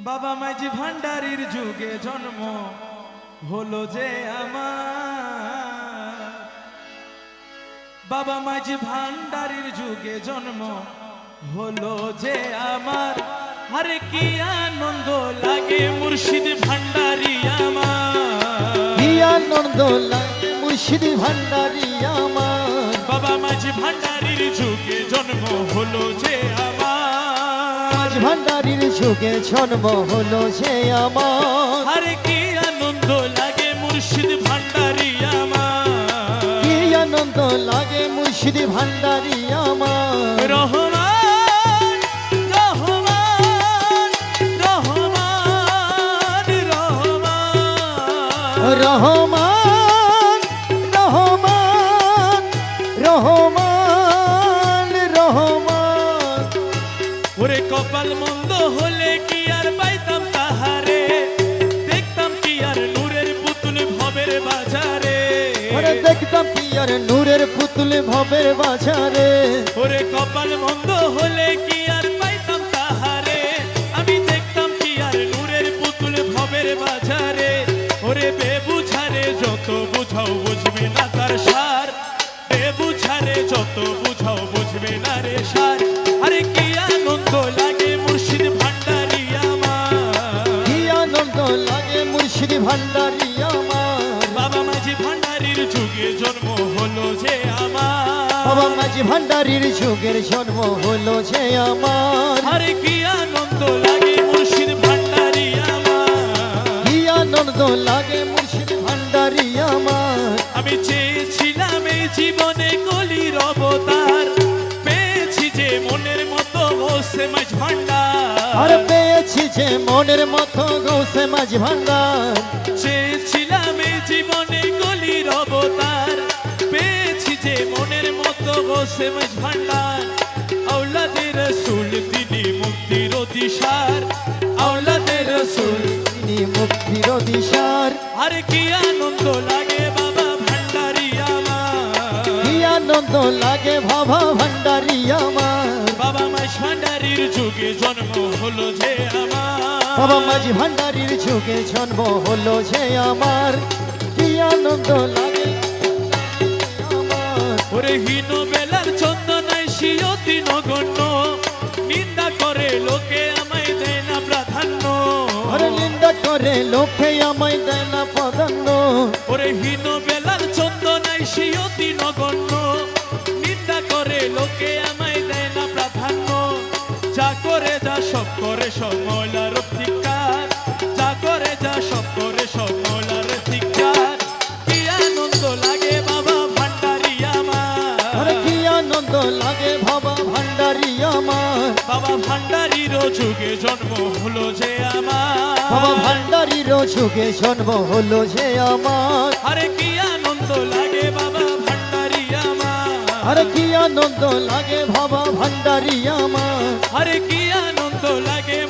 বাবা মাঝি ভান্ডারির যুগে জন্ম হলো যে আমার। বাবা মাঝি ভান্ডারির যুগে জন্ম হলো যে আমার। আরে কি আনন্দ লাগে মুর্শিদ ভান্ডারি আমার। কি আনন্দ লাগে মুর্শিদ ভান্ডারি আমার। বাবা মাঝি ভান্ডারির যুগে জন্ম হলো যে আমার ভান্ডারির যুগে জন্ম হলো সে আমার। আরে কি আনন্দ লাগে মুর্শিদ ভান্ডারি আমার। কি আনন্দ লাগে মুর্শিদ ভান্ডারি আমার। রহমান। রহমান রহমান রহমান। কপাল মন্দ হলে কি আর পাইতাম তাহারে? দেখতাম কি আর নূরের পুতুল ভবের বাজারে? ওরে দেখতাম কি আর নূরের পুতুল ভবের বাজারে? ওরে কপাল মন্দ হলে কি আর পাইতাম তাহারে? আমি দেখতাম কি আর নূরের পুতুল ভবের বাজারে? ওরে বেবুঝারে যত বুঝাও বুঝবে না তার সার। বেবুঝারে যত বুঝাও বুঝবে না রে সার। আরে কি আনন্দ ভান্ডারি আমার। বাবা মাঝি ভান্ডারির যুগে জন্ম হলো যে বাবা আমার মাঝি ভান্ডারির যুগের জন্ম হলো যে আমার। আরে কি আনন্দ লাগে মুর্শিদ ভান্ডারি আমার। কি আনন্দ লাগে মুর্শিদ ভান্ডারি আমার। আমি চেয়েছিলাম এই জীবনে কলির অবতার। পেয়েছি যে মনের মতো হোসে মাঝ ভান্ডার। যে মনের মতো গৌসে মাঝি ভান্ডার। চেয়েছিলাম জীবনে কলির অবতার। পেয়েছি যে মনের মতো হোসে মাঝ ভান্ডার। আউলাদের রসুল, তিনি মুক্তির দিশার আউলাদের রসুল, তিনি মুক্তির দিশার আরে কি আনন্দ লাগে আনন্দ লাগে বাবা ভান্ডারি আমার। বাবা মাস ভান্ডারির যুগে জন্ম হলো যে আমার। বাবা মাঝি ভান্ডারির যুগে জন্ম হলো যে আমার। কি আনন্দ লাগে ওরে হীন বেলার চন্দনায় শিয়তি নগণ্য নিন্দা করে লোকে আমায় দেয় না প্রাধান্য। আরে নিন্দা করে লোকে আমায় দেয় না প্রাধান্য। ওরে হীন বেলার চন্দনায় শিয়তি নগণ্য লোকে আমায় দেয় না প্রাধান্য। যা করে যা সব করে সব ময়লার ধিক্কার যা করে যা সব করে সব ময়লার ধিক্কার কি আনন্দ লাগে বাবা ভান্ডারি আমার। কি আনন্দ লাগে ভাবা ভান্ডারি আমার। বাবা ভান্ডারির যুগে জন্ম হলো যে বাবা ভান্ডারির যুগে জন্ম হলো যে আমার। আরে কি আনন্দ লাগে বাবা আমার আরে কি আনন্দ লাগে ভাবা ভান্ডারি আমার? আরে কি আনন্দ লাগে